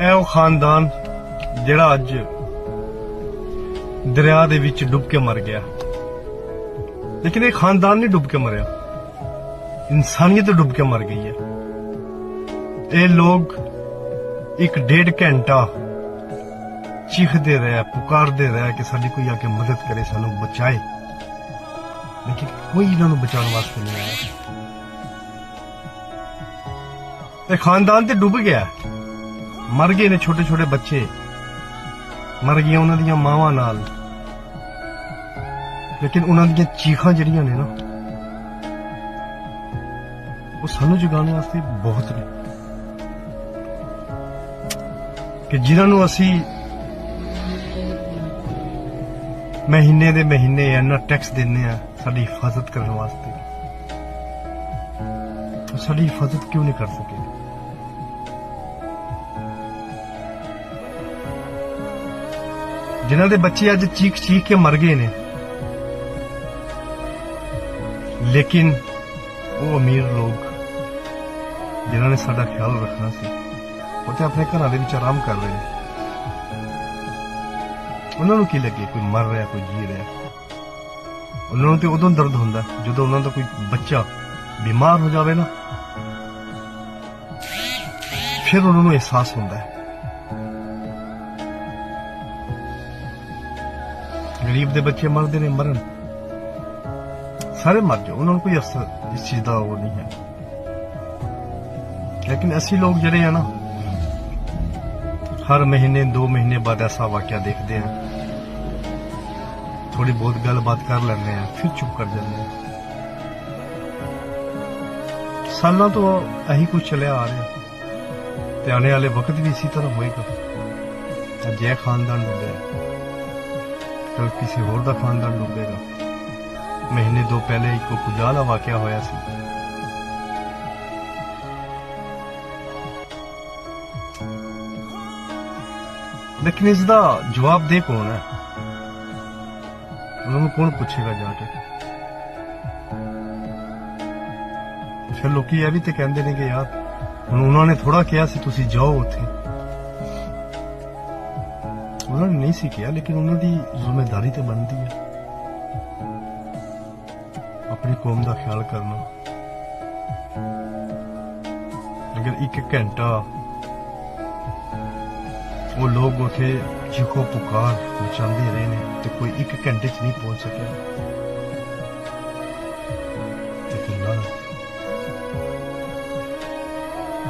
ਇਹ ਉਹ ਖਾਨਦਾਨ ਜਿਹੜਾ ਅੱਜ ਦਰਿਆ ਦੇ ਵਿੱਚ ਡੁੱਬ ਕੇ ਮਰ ਗਿਆ। ਲੇਕਿਨ ਇਹ ਖਾਨਦਾਨ ਨਹੀਂ ਡੁੱਬ ਕੇ ਮਰਿਆ। ਇਨਸਾਨੀਅਤ ਡੁੱਬ ਕੇ ਮਰ ਗਈ ਹੈ। ਇਹ ਲੋਕ ਇੱਕ ਡੇਢ ਘੰਟਾ ਚੀਖਦੇ ਰਹੇ, ਪੁਕਾਰਦੇ ਰਹੇ ਕਿ ਸਾਡੀ ਕੋਈ ਆ ਕੇ ਮਦਦ ਕਰੇ, ਸਾਨੂੰ ਬਚਾਏ। ਲੇਕਿਨ ਕੋਈ ਇਹਨਾਂ ਨੂੰ ਬਚਾਉਣ ਵਾਸਤੇ ਨਹੀਂ ਆਇਆ। ਇਹ ਖਾਨਦਾਨ ਤੇ ਡੁੱਬ ਗਿਆ। ਮਰ ਗਏ ਨੇ ਛੋਟੇ ਛੋਟੇ ਬੱਚੇ। ਮਰ ਗਈਆਂ ਉਹਨਾਂ ਦੀਆਂ ਮਾਵਾਂ ਨਾਲ। ਲੇਕਿਨ ਉਹਨਾਂ ਦੀਆਂ ਚੀਖਾਂ ਜਿਹੜੀਆਂ ਨੇ ਨਾ, ਉਹ ਸਾਨੂੰ ਜਗਾਉਣ ਵਾਸਤੇ ਬਹੁਤ ਨੇ। ਕਿ ਜਿਨ੍ਹਾਂ ਨੂੰ ਅਸੀਂ ਮਹੀਨੇ ਦੇ ਮਹੀਨੇ ਇੰਨਾ ਟੈਕਸ ਦਿੰਨੇ ਆ ਸਾਡੀ ਹਿਫਾਜ਼ਤ ਕਰਨ ਵਾਸਤੇ। ਸਾਡੀ ਹਿਫਾਜ਼ਤ ਕਿਉਂ ਨਹੀਂ ਕਰ ਸਕੇ? ਜਿਨ੍ਹਾਂ ਦੇ ਬੱਚੇ ਅੱਜ ਚੀਖ ਚੀਖ ਕੇ ਮਰ ਗਏ ਨੇ। ਲੇਕਿਨ ਉਹ ਅਮੀਰ ਲੋਕ ਜਿਨ੍ਹਾਂ ਨੇ ਸਾਡਾ ਖਿਆਲ ਰੱਖਣਾ ਸੀ, ਉਹ ਤੇ ਆਪਣੇ ਘਰਾਂ ਦੇ ਵਿੱਚ ਆਰਾਮ ਕਰ ਰਹੇ ਨੇ। ਉਹਨਾਂ ਨੂੰ ਕੀ ਲੱਗੇ? ਕੋਈ ਮਰ ਰਿਹਾ, ਕੋਈ ਜੀ ਰਿਹਾ? ਉਹਨਾਂ ਨੂੰ ਤੇ ਉਦੋਂ ਦਰਦ ਹੁੰਦਾ ਜਦੋਂ ਉਹਨਾਂ ਦਾ ਕੋਈ ਬੱਚਾ ਬਿਮਾਰ ਹੋ ਜਾਵੇ ਨਾ। ਫਿਰ ਉਹਨਾਂ ਨੂੰ ਅਹਿਸਾਸ ਹੁੰਦਾ ਹੈ। ਗਰੀਬ ਦੇ ਬੱਚੇ ਮਰਦੇ ਨੇ, ਮਰਨ। ਸਾਰੇ ਮਰ ਜਾਓ। ਉਹਨਾਂ ਨੂੰ ਕੋਈ ਅਸਰ, ਇਸ ਚੀਜ਼ ਦਾ ਉਹ ਨਹੀਂ ਹੈ। ਲੇਕਿਨ ਅਸੀਂ ਲੋਕ ਜਿਹੜੇ ਆ ਨਾ, ਹਰ ਮਹੀਨੇ 2 ਮਹੀਨੇ ਬਾਅਦ ਐਸਾ ਵਾਕਿਆ ਦੇਖਦੇ ਆ। ਥੋੜੀ ਬਹੁਤ ਗੱਲਬਾਤ ਕਰ ਲੈਂਦੇ ਆ, ਫਿਰ ਚੁੱਪ ਕਰ ਜਾਂਦੇ ਆ। ਸਾਲਾਂ ਤੋਂ ਇਹੀ ਕੁਝ ਚੱਲਿਆ ਆ ਰਿਹਾ। ਤੇ ਆਉਣੇ ਵਾਲੇ ਵਕਤ ਵੀ ਇਸੇ ਤਰ੍ਹਾਂ ਹੋਏਗਾ। ਅੱਜ ਇਹ ਖਾਨਦਾਨ ਡੁੱਬਿਆ ਕੱਲ ਕਿਸੇ ਹੋਰ ਦਾ ਖਾਨਦਾਨ ਡੁੱਬੇਗਾ। ਮਹੀਨੇ ਦੋ ਪਹਿਲੇ ਇੱਕ ਕੁਜਾਲਾ ਵਾਕਿਆ ਹੋਇਆ ਸੀ। ਲੇਕਿਨ ਇਸ ਦਾ ਜਵਾਬ ਦੇ ਕੌਣ ਹੈ? ਉਹਨਾਂ ਨੂੰ ਕੌਣ ਪੁੱਛੇਗਾ ਜਾ ਕੇ? ਫਿਰ ਲੋਕੀ ਇਹ ਵੀ ਤੇ ਕਹਿੰਦੇ ਨੇ ਕਿ ਯਾਰ, ਹੁਣ ਉਹਨਾਂ ਨੇ ਥੋੜਾ ਕਿਹਾ ਸੀ, ਤੁਸੀਂ ਜਾਓ ਉੱਥੇ। ਉਹਨਾਂ ਨੇ ਨਹੀਂ ਸੀ ਕਿਹਾ, ਲੇਕਿਨ ਉਹਨਾਂ ਦੀ ਜ਼ਿੰਮੇਵਾਰੀ ਤੇ ਬਣਦੀ ਹੈ ਆਪਣੀ ਕੌਮ ਦਾ ਖਿਆਲ ਕਰਨਾ। ਅਗਰ ਇੱਕ ਘੰਟਾ ਉਹ ਲੋਕ ਉਥੇ ਜਿਖੋ ਪੁਕਾਰ ਮਚਾਉਂਦੇ ਰਹੇ ਨੇ, ਤੇ ਕੋਈ ਇੱਕ ਘੰਟੇ 'ਚ ਨਹੀਂ ਪਹੁੰਚ ਸਕਿਆ।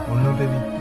ਉਹਨਾਂ ਦੇ ਵੀ